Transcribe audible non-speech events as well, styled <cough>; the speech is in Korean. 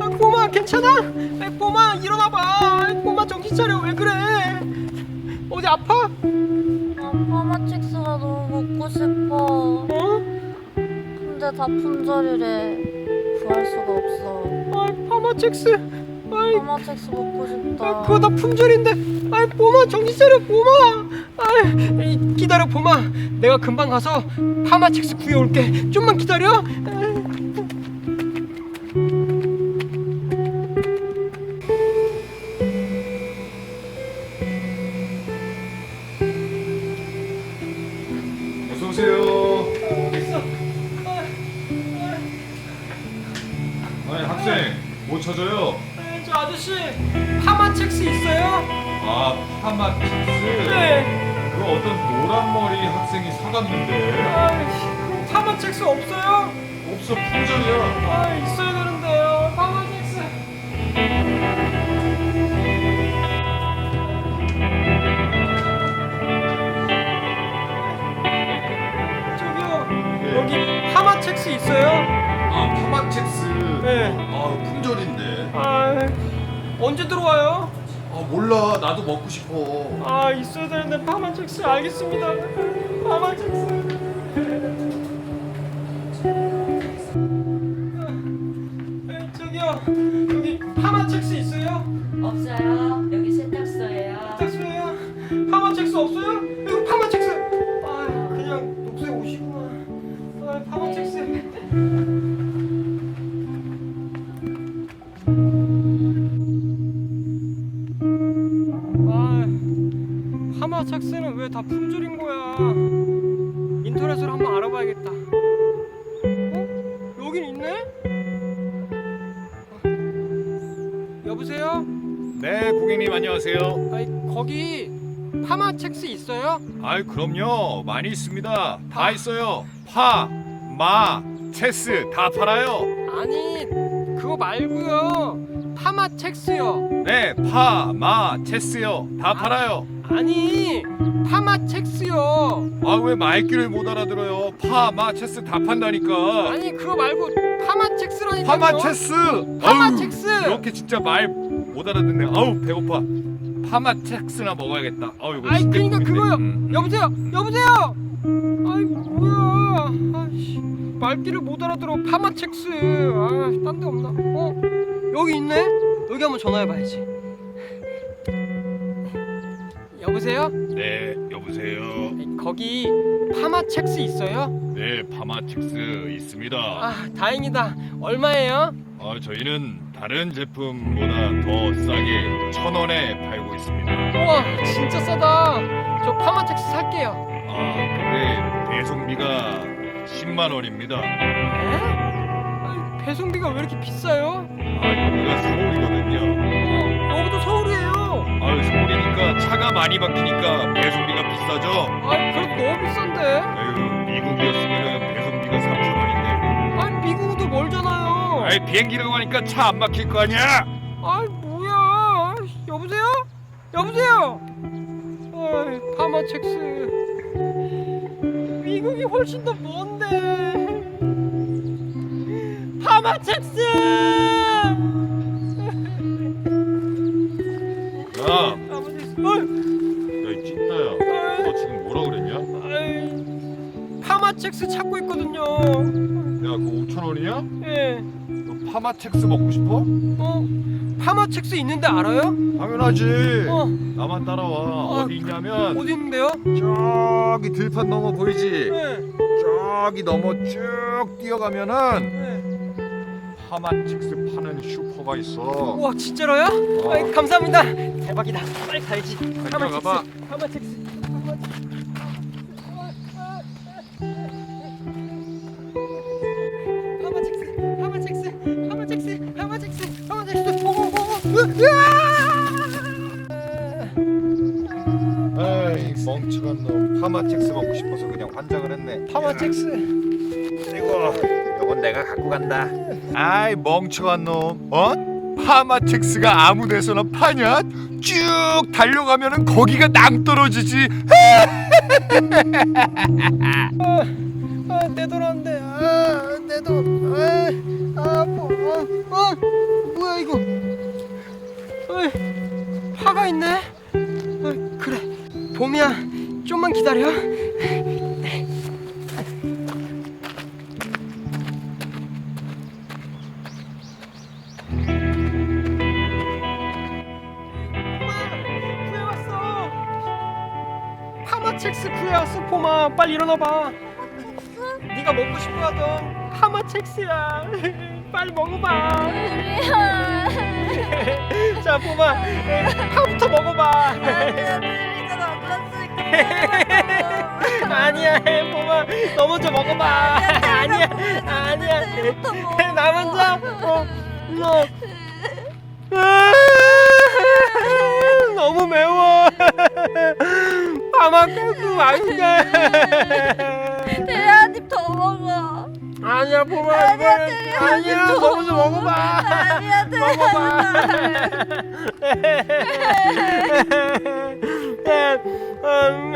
아, 꼬마 괜찮아? 아, 꼬마 일어나봐. 아, 꼬마 정신 차려 왜 그래? 어디 아파? 아, 파마첵스가 너무 먹고 싶어. 어? 근데 다 품절이래. 구할 수가 없어. 아, 파마첵스. 아이, 파마첵스 먹고 싶다. 아, 그거 다 품절인데. 아이, 꼬마 정신 차려, 꼬마. 아이, 이, 기다려, 꼬마. 내가 금방 가서 파마첵스 구해올게. 좀만 기다려. 아 어서 오세요. 아니 학생 뭐 찾아요? 아, 저 아저씨 파마 첵스 있어요? 아 파마틱스. 네. 그거 어떤 노란 머리 학생이 사갔는데 아, 파마 첵스 없어요? 없어 품절이야. 아, 있어야 되는데 아 품절인데. 아, 언제 들어와요? 아 몰라 나도 먹고 싶어. 아, 있어야 되는데 파마첵스 알겠습니다. 파마첵스. 파마첵스는 왜 다 품절인 거야? 인터넷으로 한번 알아봐야겠다. 어? 여긴 있네? 어. 여보세요? 네 고객님 안녕하세요. 아이 거기 파마 첵스 있어요? 아이 그럼요 많이 있습니다. 다 있어요. 파, 마, 체스 다 팔아요. 아니 그거 말고요 파마 첵스요 네 파, 마, 체스요 다 팔아요. 아니 파마첵스요 아 왜 말귀를 못 알아들어요? 파, 마, 체스 다 판다니까. 아니 그거 말고 파마첵스라니까요 파마 체스. 파마첵스! 이렇게 진짜 말 못 알아듣네. 아우 배고파. 파마 체스나 먹어야겠다. 아우 이거. 아이 그니까 순댓국인데. 그거요 음, 음. 여보세요 여보세요 아이 뭐야 아이씨 말귀를 못 알아들어 파마첵스 아딴 데 없나 어 여기 있네 여기 한번 전화해봐야지 여보세요 네 여보세요. 거기 파마첵스 있어요? 네 파마 체스 있습니다. 아 다행이다 얼마예요? 아 저희는 다른 제품보다 더 싸게 천 원에 팔고 있습니다. 우와 진짜 싸다 저 파마첵스 살게요 아 근데 배송비가 10만 원입니다. 에? 아니, 배송비가 왜 이렇게 비싸요? 아 여기가 서울이거든요. 어, 여기도 서울이에요 아유 서울이니까 차가 많이 막히니까 배송비가 비싸죠. 아 그래도 너무 비싼데 아유 미국이었으면 배송비가 3천 원인데. 아니 미국도 멀잖아요 아이 비행기라고 하니까 차 안 막힐 거 아니야? 아이 뭐야 여보세요? 여보세요 아이 파마첵스 미국이 훨씬 더 먼데 파마첵스 파마첵스 찾고 있거든요 야, 그거 5천 원이야? 예 너 파마첵스 먹고 싶어? 어? 파마첵스 있는데 알아요? 당연하지. 어 나만 따라와. 어, 어디 있냐면 어디 있는데요? 저기 들판 넘어 보이지? 네, 저기 넘어 쭉 뛰어가면은 네. 파마첵스 파는 슈퍼가 있어. 우와 진짜로요? 어. 아이, 감사합니다 대박이다 빨리 가야지 들어가 봐. 파마첵스 파마첵스 에이 멍청한 놈. 파마첵스 먹고 싶어서 그냥 환장을 했네. 파마첵스 이거 이건 내가 갖고 간다. 아이 멍청한 놈. 어? 파마첵스가 아무 데서나 파냐? 쭉 달려가면은 거기가 낭떠러지지. 아내 돈 안돼 아내돈 아, 아, 아파 아, 아. 파가 있네. 어, 그래, 봄이야, 좀만 기다려. 파마첵스 구해 왔어, 봄아. 빨리 일어나 봐. 네가 먹고 싶어하던 파마첵스야. <laughs> 빨리 먹어봐. <laughs> 자, 봄아, 파부터 먹어봐. 아니야, 남았으니까. 아니야, 봄아, 너 먼저 먹어봐. 아니야, 아니야. 나 먼저. 어, 너. 아, 너무 매워. 파마첵스 맛있게. 대리 한입 더 먹어. 아니야, 봄아, 아니야, 이거는 아니야. 한입 너 먼저 먹어봐. 아니야, 먹어봐. <laughs> <laughs> 음,